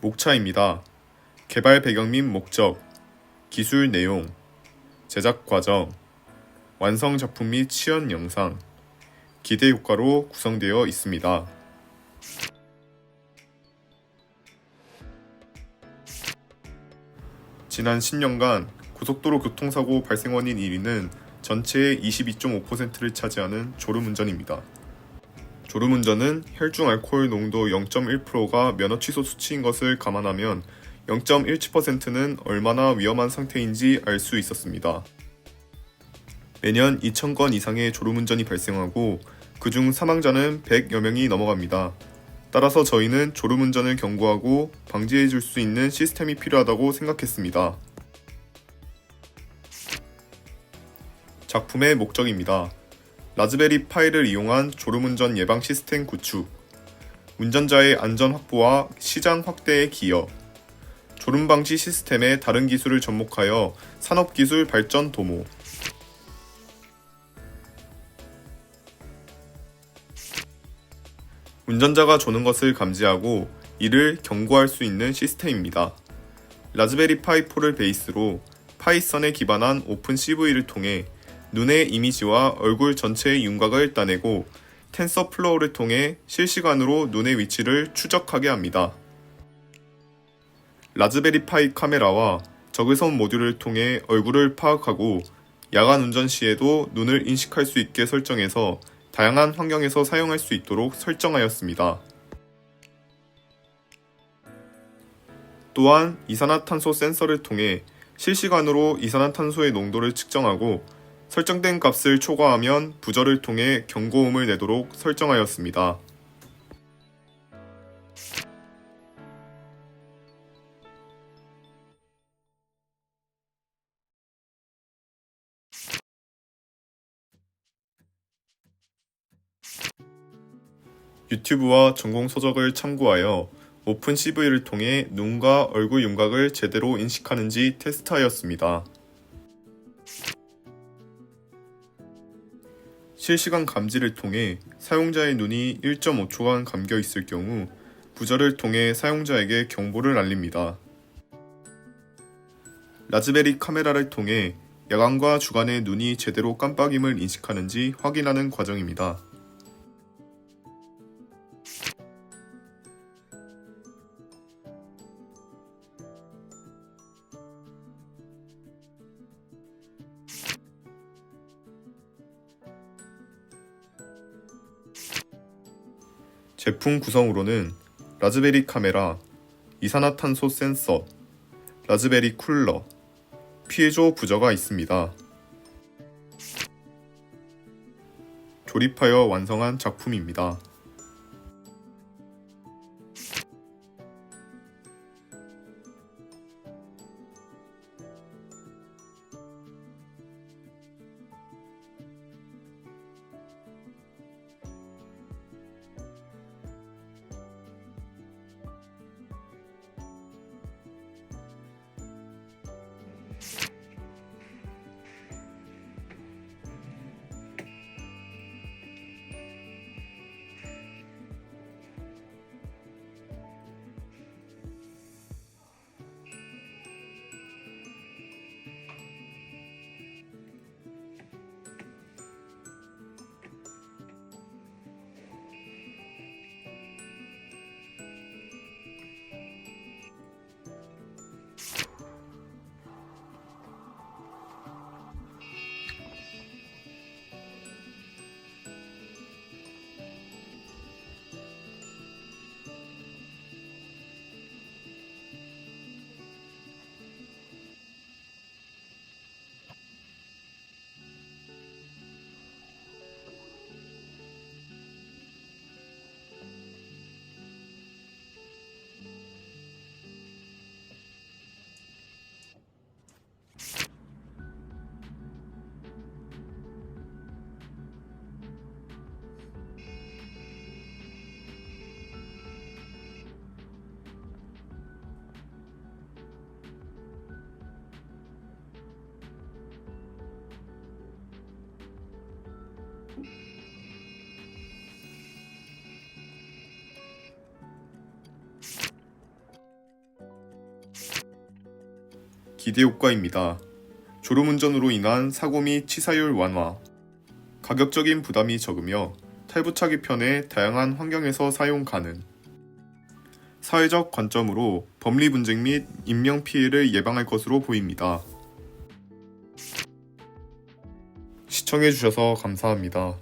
목차입니다. 개발 배경 및 목적, 기술 내용, 제작 과정, 완성 작품 및 시연 영상, 기대 효과로 구성되어 있습니다. 지난 10년간 고속도로 교통사고 발생 원인 1위는 전체의 22.5%를 차지하는 졸음 운전입니다. 졸음운전은 혈중 알코올 농도 0.1%가 면허 취소 수치인 것을 감안하면 0.17%는 얼마나 위험한 상태인지 알 수 있었습니다. 매년 2,000건 이상의 졸음운전이 발생하고 그중 사망자는 100여 명이 넘어갑니다. 따라서 저희는 졸음운전을 경고하고 방지해 줄 수 있는 시스템이 필요하다고 생각했습니다. 작품의 목적입니다. 라즈베리 파이를 이용한 졸음운전 예방 시스템 구축, 운전자의 안전 확보와 시장 확대에 기여, 졸음 방지 시스템의 다른 기술을 접목하여 산업 기술 발전 도모, 운전자가 조는 것을 감지하고 이를 경고할 수 있는 시스템입니다. 라즈베리 파이 4를 베이스로 파이썬에 기반한 오픈 CV를 통해 눈의 이미지와 얼굴 전체의 윤곽을 따내고 텐서플로우를 통해 실시간으로 눈의 위치를 추적하게 합니다. 라즈베리 파이 카메라와 적외선 모듈을 통해 얼굴을 파악하고 야간 운전 시에도 눈을 인식할 수 있게 설정해서 다양한 환경에서 사용할 수 있도록 설정하였습니다. 또한 이산화탄소 센서를 통해 실시간으로 이산화탄소의 농도를 측정하고 설정된 값을 초과하면 부저를 통해 경고음을 내도록 설정하였습니다. 유튜브와 전공 서적을 참고하여 오픈 CV를 통해 눈과 얼굴 윤곽을 제대로 인식하는지 테스트하였습니다. 실시간 감지를 통해 사용자의 눈이 1.5초간 감겨 있을 경우 부저를 통해 사용자에게 경보를 알립니다. 라즈베리 카메라를 통해 야간과 주간에 눈이 제대로 깜빡임을 인식하는지 확인하는 과정입니다. 제품 구성으로는 라즈베리 카메라, 이산화탄소 센서, 라즈베리 쿨러, 피해조 부저가 있습니다. 조립하여 완성한 작품입니다. 기대 효과입니다. 졸음운전으로 인한 사고 및 치사율 완화, 가격적인 부담이 적으며 탈부착이 편해 다양한 환경에서 사용 가능. 사회적 관점으로 법리 분쟁 및 인명 피해를 예방할 것으로 보입니다. 시청해주셔서 감사합니다.